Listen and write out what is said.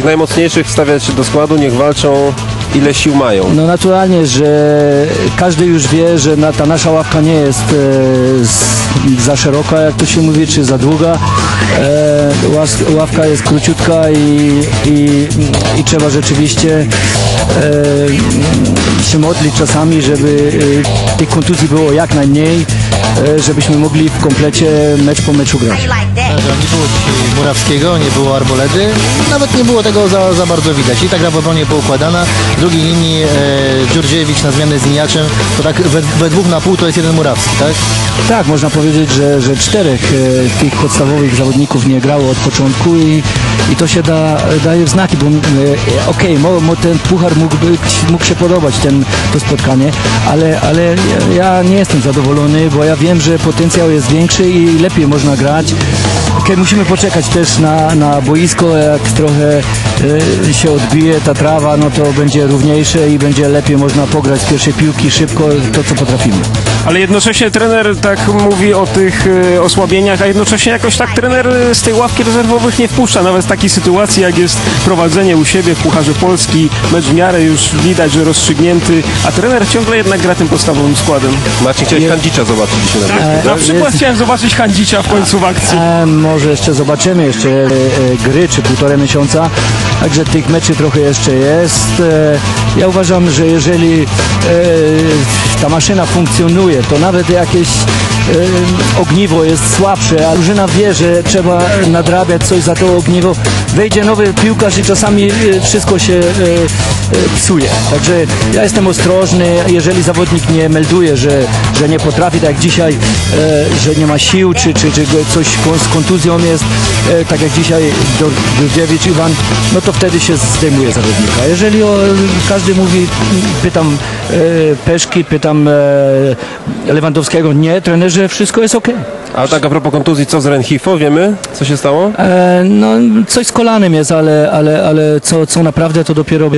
tych najmocniejszych wstawiać do składu, niech walczą ile sił mają. No naturalnie, że każdy już wie, że na, ta nasza ławka nie jest e, za szeroka, jak to się mówi, czy za długa. E, ławka jest króciutka i, i, i trzeba rzeczywiście e, się modlić czasami, żeby e, tych kontuzji było jak najmniej, e, żebyśmy mogli w komplecie mecz po meczu grać. Nie było dzisiaj Murawskiego, nie było Arboledy, nawet nie było tego za, za bardzo widać. I ta gra w obronie poukładana, w drugiej linii e, Dziurdziewicz na zmianę z Iniaczem, to tak we, we dwóch na pół to jest jeden Murawski, tak? Tak, można powiedzieć, że, że czterech e, tych podstawowych zawodników nie grało od początku i, i to się da, daje znaki, bo e, okej, mo, mo ten puchar mógł, być, mógł się podobać, ten, to spotkanie, ale, ale ja- nie jestem zadowolony, bo ja wiem, że potencjał jest większy i lepiej można grać. Okej, musimy poczekać też na, na boisko, jak trochę e, się odbije ta trawa, no to będzie równiejsze i będzie lepiej można pograć z pierwszej piłki szybko, to co potrafimy. Ale jednocześnie trener tak mówi o tych e, osłabieniach, a jednocześnie jakoś tak trener e, z tej ławki rezerwowych nie wpuszcza. Nawet w takiej sytuacji, jak jest prowadzenie u siebie w Pucharze Polski, mecz w miarę już widać, że rozstrzygnięty, a trener ciągle jednak gra tym podstawowym składem. Marcin, chciałeś Kandzicza zobaczyć dzisiaj na boisku, Na przykład jest- chciałem zobaczyć Handzicza w końcu w akcji. E, może jeszcze zobaczymy, jeszcze e, e, gry czy półtorej miesiąca, także tych meczy trochę jeszcze jest. E, ja uważam, że jeżeli e, ta maszyna funkcjonuje, to nawet jakieś e, ogniwo jest słabsze, a drużyna wie, że trzeba nadrabiać coś za to ogniwo, wejdzie nowy piłkarz i czasami e, wszystko się e, psuje. Także ja jestem ostrożny, jeżeli zawodnik nie melduje, że, że nie potrafi, tak jak dzisiaj, e, że nie ma sił, czy, czy, czy coś z kontuzją jest, e, tak jak dzisiaj Durdziewicz Iwan, no to wtedy się zdejmuje zawodnika. Jeżeli o, każdy mówi, pytam e, Peszki, pytam e, Lewandowskiego, nie, trenerze, wszystko jest ok. A tak a propos kontuzji, co z Renhifo, wiemy? Co się stało? E, no, coś z kolanem jest, ale, ale, ale co, co naprawdę to dopiero